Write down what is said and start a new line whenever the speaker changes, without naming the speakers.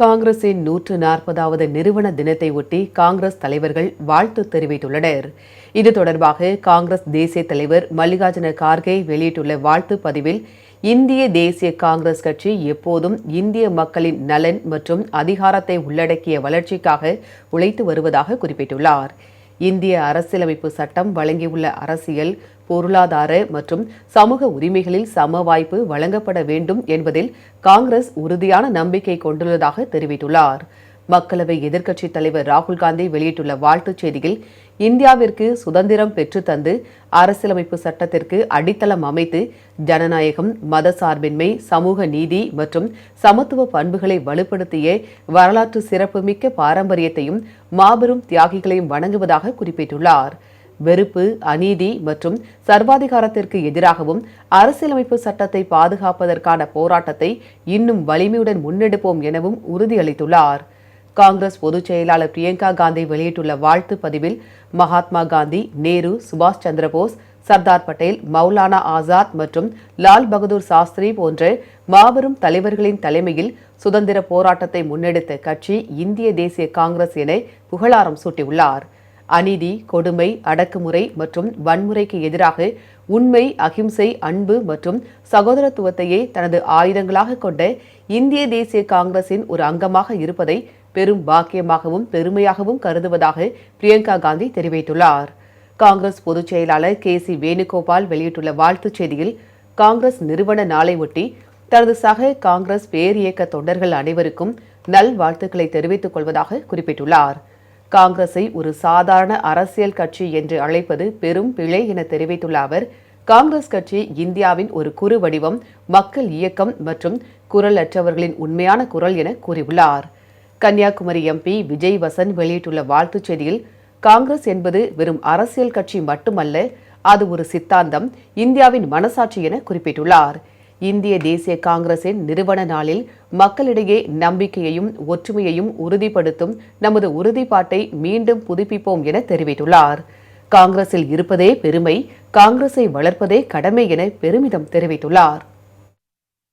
காங்கிரசின் நூற்று நாற்பதாவது நிறுவன தினத்தை ஒட்டி காங்கிரஸ் தலைவர்கள் வாழ்த்து தெரிவித்துள்ளனர். இது தொடர்பாக காங்கிரஸ் தேசிய தலைவர் மல்லிகார்ஜுன கார்கே வெளியிட்டுள்ள வாழ்த்து பதிவில் இந்திய தேசிய காங்கிரஸ் கட்சி எப்போதும் இந்திய மக்களின் நலன் மற்றும் அதிகாரத்தை உள்ளடக்கிய வளர்ச்சிக்காக உழைத்து வருவதாக குறிப்பிட்டுள்ளார். இந்திய அரசியலமைப்பு சட்டம் வழங்கியுள்ள அரசியல் பொருளாதார மற்றும் சமூக உரிமைகளில் சம வாய்ப்பு வழங்கப்பட வேண்டும் என்பதில் காங்கிரஸ் உறுதியான நம்பிக்கை கொண்டுள்ளதாக தெரிவித்துள்ளார். மக்களவை எதிர்க்கட்சித் தலைவர் ராகுல் காந்தி வெளியிட்டுள்ள வாழ்த்துச் செய்தியில் இந்தியாவிற்கு சுதந்திரம் பெற்றுத்தந்து அரசியலமைப்பு சட்டத்திற்கு அடித்தளம் அமைத்து ஜனநாயகம் மத சார்பின்மை சமூக நீதி மற்றும் சமத்துவ பண்புகளை வலுப்படுத்திய வரலாற்று சிறப்புமிக்க பாரம்பரியத்தையும் மாபெரும் தியாகிகளையும் வணங்குவதாக குறிப்பிட்டுள்ளார். வெறுப்பு அநீதி மற்றும் சர்வாதிகாரத்திற்கு எதிராகவும் அரசியலமைப்பு சட்டத்தை பாதுகாப்பதற்கான போராட்டத்தை இன்னும் வலிமையுடன் முன்னெடுப்போம் எனவும் உறுதியளித்துள்ளார். காங்கிரஸ் பொதுச் செயலாளர் பிரியங்கா காந்தி வெளியிட்டுள்ள வாழ்த்து பதிவில் மகாத்மா காந்தி நேரு சுபாஷ் சந்திரபோஸ் சர்தார் பட்டேல் மௌலானா ஆசாத் மற்றும் லால் பகதூர் சாஸ்திரி போன்ற மாபெரும் தலைவர்களின் தலைமையில் சுதந்திர போராட்டத்தை முன்னெடுத்த கட்சி இந்திய தேசிய காங்கிரஸ் என புகழாரம் சூட்டியுள்ளார். அநீதி கொடுமை அடக்குமுறை மற்றும் வன்முறைக்கு எதிராக உண்மை அகிம்சை அன்பு மற்றும் சகோதரத்துவத்தையே தனது ஆயுதங்களாக கொண்ட இந்திய தேசிய காங்கிரசின் ஒரு அங்கமாக இருப்பதை பெரும் பாக்கியமாகவும் பெருமையாகவும் கருதுவதாக பிரியங்கா காந்தி தெரிவித்துள்ளார். காங்கிரஸ் பொதுச் செயலாளர் கே சி வேணுகோபால் வெளியிட்டுள்ள வாழ்த்துச் செய்தியில் காங்கிரஸ் நிறுவன நாளை ஒட்டி தனது சக காங்கிரஸ் பேரியக்க தொண்டர்கள் அனைவருக்கும் நல்வாழ்த்துக்களை தெரிவித்துக் கொள்வதாக குறிப்பிட்டுள்ளார். காங்கிரஸை ஒரு சாதாரண அரசியல் கட்சி என்று அழைப்பது பெரும் பிழை என தெரிவித்துள்ள அவர் காங்கிரஸ் கட்சி இந்தியாவின் ஒரு குறு வடிவம் மக்கள் இயக்கம் மற்றும் குரலற்றவர்களின் உண்மையான குரல் என கூறியுள்ளார். கன்னியாகுமரி எம்பி விஜய் வசன் வெளியிட்டுள்ள வாழ்த்துச் செய்தியில் காங்கிரஸ் என்பது வெறும் அரசியல் கட்சி மட்டுமல்ல அது ஒரு சித்தாந்தம் இந்தியாவின் மனசாட்சி என குறிப்பிட்டுள்ளார். இந்திய தேசிய காங்கிரசின் நிறுவன நாளில் மக்களிடையே நம்பிக்கையையும் ஒற்றுமையையும் உறுதிப்படுத்தும் நமது உறுதிப்பாட்டை மீண்டும் புதுப்பிப்போம் என தெரிவித்துள்ளார். காங்கிரஸில் இருப்பதே பெருமை காங்கிரஸை வளர்ப்பதே கடமை என பெருமிதம் தெரிவித்துள்ளார்.